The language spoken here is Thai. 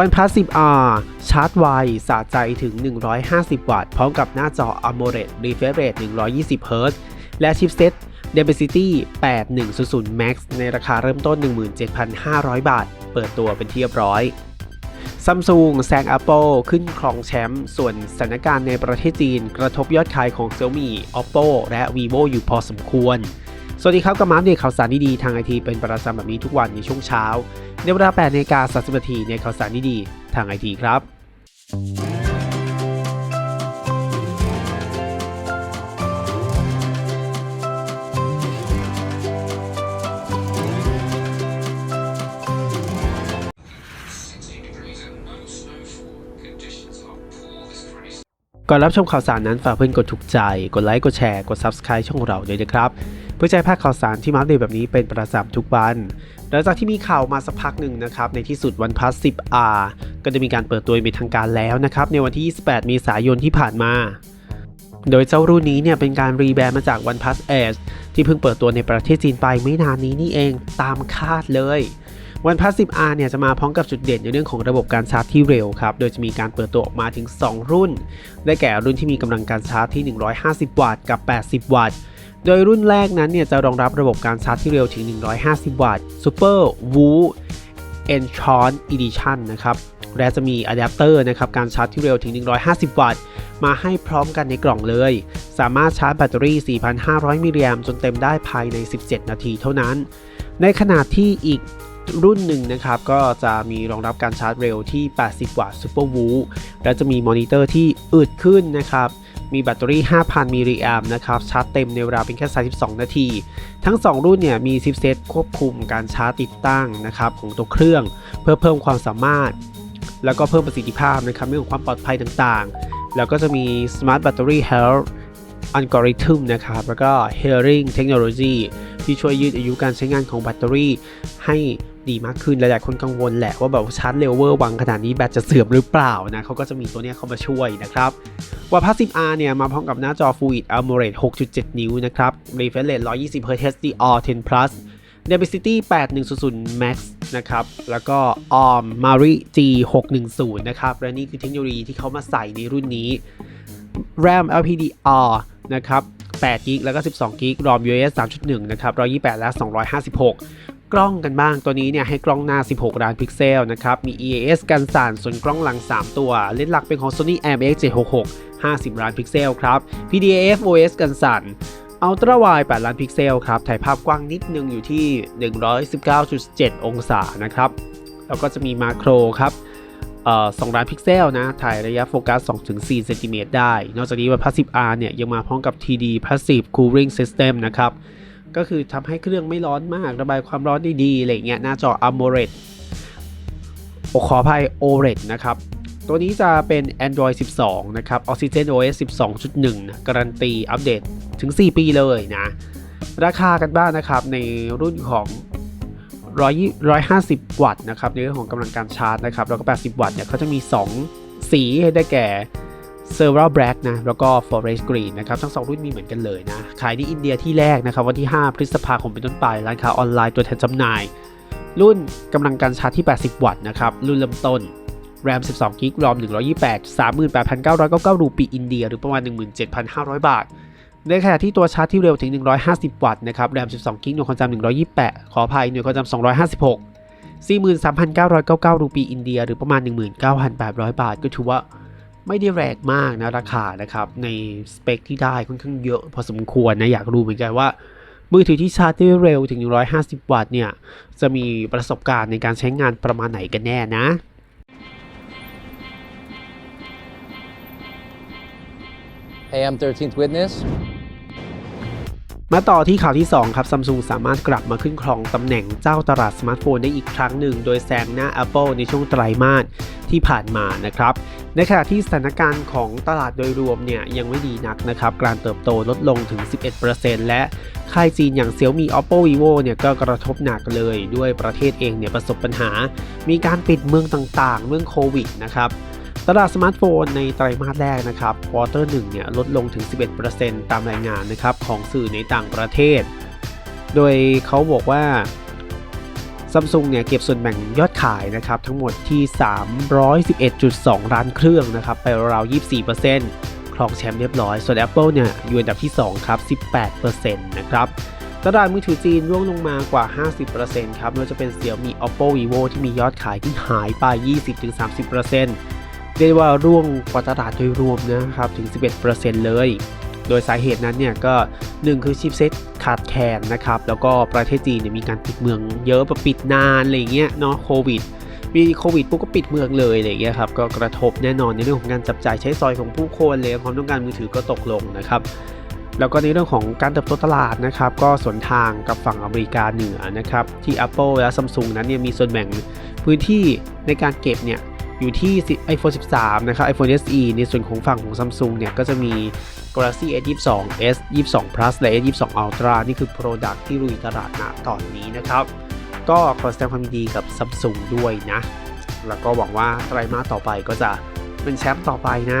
OnePlus 10R ชาร์จไว สะใจถึง 150 วัตต์ พร้อมกับหน้าจอ AMOLED Refresh Rate 120 Hz และชิปเซ็ต Dimensity 8100 Max ในราคาเริ่มต้น 17,500 บาท เปิดตัวเป็นที่เรียบร้อยซัมซุงแซง Apple ขึ้นครองแชมป์ส่วนสถานการณ์ในประเทศจีน กระทบยอดขายของ Xiaomi Oppo และ Vivo อยู่พอสมควร สวัสดีครับกับมาอัปเดตข่าวสารดีๆทางไอทีเป็นประจำแบบนี้ทุกวันในช่วงเช้า ในเวลา8นาฬิกา30นาทีในข่าวสารดีๆทางไอทีครับ ก่อนรับชมข่าวสารนั้นฝากเพื่อนกดถูกใจ กดไลค์ กดแชร์ กด Subscribe ช่องเราด้วยนะครับ พื่อจะให้พลาดข่าวสารที่มาอัปเดตแบบนี้เป็นประจำทุกวันหลังจากที่มีข่าวมาสักพักหนึ่งนะครับในที่สุด OnePlus 10R ก็จะมีการเปิดตัวเป็นทางการแล้วนะครับในวันที่ 28 เมษายนที่ผ่านมา โดยเจ้ารุ่นนี้เนี่ยเป็นการรีแบรนด์มาจาก OnePlus Edge ที่เพิ่งเปิดตัวในประเทศจีนไปไม่นานนี้นี่เองตามคาดเลย OnePlus 10R เนี่ยจะมาพร้อมกับจุดเด่นในเรื่องของระบบการชาร์จที่เร็วครับ โดยจะมีการเปิดตัวออกมาถึง 2 รุ่น ได้แก่รุ่นที่มีกำลังการชาร์จที่ 150 วัตต์กับ 80 วัตต์ โดยรุ่นแรกนั้นเนี่ยจะรองรับระบบการชาร์จที่เร็วถึง 150 วัตต์ Super Woo Enchant Edition นะครับ และจะมีอะแดปเตอร์นะครับการชาร์จที่เร็วถึง 150 วัตต์ มาให้พร้อมกันในกล่องเลย สามารถชาร์จแบตเตอรี่ 4,500 มิลลิแอมป์จนเต็มได้ภายใน 17 นาทีเท่านั้น ในขณะที่อีกรุ่นหนึ่งนะครับ ก็จะมีรองรับการชาร์จเร็วที่ 80 วัตต์ Super w o o และจะมีมอนิเตอร์ที่อึดขึ้นนะครับ มีแบตเตอรี่ 5,000 มิลลิแอมป์นะครับ ชาร์จเต็มในเวลาเป็นแค่ 32 นาที ทั้ง 2 รุ่นเนี่ยมีชิปเซตควบคุมการชาร์จติดตั้งนะครับของตัวเครื่อง เพื่อเพิ่มความสามารถ แล้วก็เพิ่มประสิทธิภาพนะครับเรื่องของความปลอดภัยต่างๆ แล้วก็จะมี Smart Battery Health Algorithm นะครับ แล้วก็ Hearing Technology ที่ช่วยยืดอายุการใช้งานของแบตเตอรี่ให้ ดีมากขึ้นหลายๆคนกังวลแหละว่าแบบชาร์จเร็วเวอร์วังขนาดนี้แบตจะเสื่อมหรือเปล่านะเขาก็จะมีตัวนี้เข้ามาช่วยนะครับว่า Passive R เนี่ยมาพร้อมกับหน้าจอ Full HD AMOLED 6.7 นิ้วนะครับ Refresh Rate 120 Hz HDR 10 Plus Dimensity 8100 Max นะครับ แล้วก็ ARM Mari G610 นะครับ และนี่คือเทคโนโลยีที่เขามาใส่ในรุ่นนี้ RAM LPDR นะครับ8 g b แล้วก็ 12 g b ROM UFS 3.1 นะครับ 128 และ 256 กล้องกันบ้างตัวนี้เนี่ยให้กล้องหน้า 16 ล้านพิกเซลนะครับ มี EAS กันสั่นส่วนกล้องหลัง 3 ตัว เลนส์หลักเป็นของ Sony IMX 766 50 ล้านพิกเซลครับ PDAF OS กันสั่น Ultra Wide 8ล้านพิกเซลครับ ถ่ายภาพกว้างนิดนึงอยู่ที่ 119.7 องศานะครับ แล้วก็จะมีมาโครครับเอ่อ2ล้านพิกเซลนะ ถ่ายระยะโฟกัส 2-4 เซนติเมตรได้ นอกจากนี้ว่า Passive R เนี่ยยังมาพร้อมกับ TD Passive Cooling System นะครับ ก็คือทำให้เครื่องไม่ร้อนมาก ระบายความร้อนได้ดีอะไรเงี้ยหน้าจอ AMOLED โอขออภัย OLED นะครับ ตัวนี้จะเป็น Android 12 นะครับ Oxygen OS 12.1นะการันตีอัปเดตถึง 4 ปีเลยนะ ราคากันบ้างนะครับ ในรุ่นของ 150 วัตต์นะครับ ในเรื่องของกำลังการชาร์จนะครับ แล้วก็ 80 วัตต์เนี่ยเขาจะมี 2 สีให้ได้แก่ s e r v a l Black นะแล้วก็ Forest Green นะครับทั้ง 2 รุ่นมีเหมือนกันเลยนะ ขายที่อินเดียที่แรกนะครับวันที่ 5 พฤษภาคมเป็นต้นไป ร้านค้าออนไลน์ตัวแทนจำหน่าย รุ่นกำลังการชาร์จที่ 80 วัตต์นะครับรุ่นเริ่มต้น RAM 12 g b ROM 128 38,999 รูปีอินเดีย หรือประมาณ 17,500 บาท ในขณะที่ตัวชาร์จที่เร็วถึง 150 วัตต์นะครับ RAM 12 g b หน่วยความจำ128 ขออภัยหน่วยความจำ256 43,999 รูปีอินเดีย หรือประมาณ 19,800 บาท ก็ถือว่า ไม่ได้แรงมากนะราคานะครับ ในสเปคที่ได้ค่อนข้างเยอะพอสมควรนะ อยากรู้เหมือนกันว่า มือถือที่ชาร์จได้เร็วถึง 150 วัตต์เนี่ย จะมีประสบการณ์ในการใช้งานประมาณไหนกันแน่นะ Hey, I'm 13th Witness. มาต่อที่ข่าวที่ 2 ครับซัมซุงสามารถกลับมาขึ้นครองตำแหน่งเจ้าตลาดสมาร์ทโฟนได้อีกครั้งหนึ่ง โดยแซงหน้า Apple ในช่วงไตรมาสที่ผ่านมานะครับ ในขณะที่สถานการณ์ของตลาดโดยรวมเนี่ยยังไม่ดีนักนะครับ การเติบโตลดลงถึง 11%และค่ายจีนอย่าง Xiaomi Oppo Vivo เนี่ยก็กระทบหนักเลยด้วยประเทศเองเนี่ยประสบปัญหา มีการปิดเมืองต่างๆ เรื่องโควิดนะครับ ตลาดสมาร์ทโฟนในไตรมาสแรกนะครับควอเตอร์หนึ่งเนี่ยลดลงถึง 11%ตามรายงานนะครับของสื่อในต่างประเทศ โดยเขาบอกว่าซัมซุงเนี่ยเก็บส่วนแบ่งยอดขายนะครับทั้งหมดที่ 311.2 ล้านเครื่องนะครับไปราว24%ครองแชมป์เรียบร้อย ส่วน Apple เนี่ยอยู่อันดับที่ 2 ครับ 18%นะครับตลาดมือถือจีนร่วงลงมากว่า 50%ครับไม่ว่าจะเป็น Xiaomi Oppo Vivo ที่มียอดขายที่หายไป 20-30%เรียกว่าร่วงกว่าตลาดโดยรวมนะครับถึง 11%เลย โดยสาเหตุนั้นเนี่ยก็ 1 คือชิปเซ็ตขาดแคลนนะครับ แล้วก็ประเทศจีนเนี่ยมีการปิดเมืองเยอะแบบปิดนานอะไรเงี้ยเนาะโควิดมีโควิดปุ๊บก็ปิดเมืองเลยอะไรเงี้ยครับก็กระทบแน่นอนในเรื่องของการจับจ่ายใช้สอยของผู้คนเลยความต้องการมือถือก็ตกลงนะครับแล้วก็ในเรื่องของการเติบโตตลาดนะครับก็สวนทางกับฝั่งอเมริกาเหนือนะครับที่ Apple และ Samsung นั้นเนี่ยมีส่วนแบ่งพื้นที่ในการเก็บเนี่ย อยู่ที่ iPhone 13 นะครับ iPhone SE ในส่วนของฝั่งของ Samsung เนี่ย ก็จะมี Galaxy S22 S 22 Plus และ S 22 Ultra นี่คือ Product ที่ลุยตลาดณตอนนี้นะครับ ก็ขอแสดงความยินดีกับ Samsung ด้วยนะ แล้วก็หวังว่าไตรมาสต่อไปก็จะเป็นแชมป์ต่อไปนะ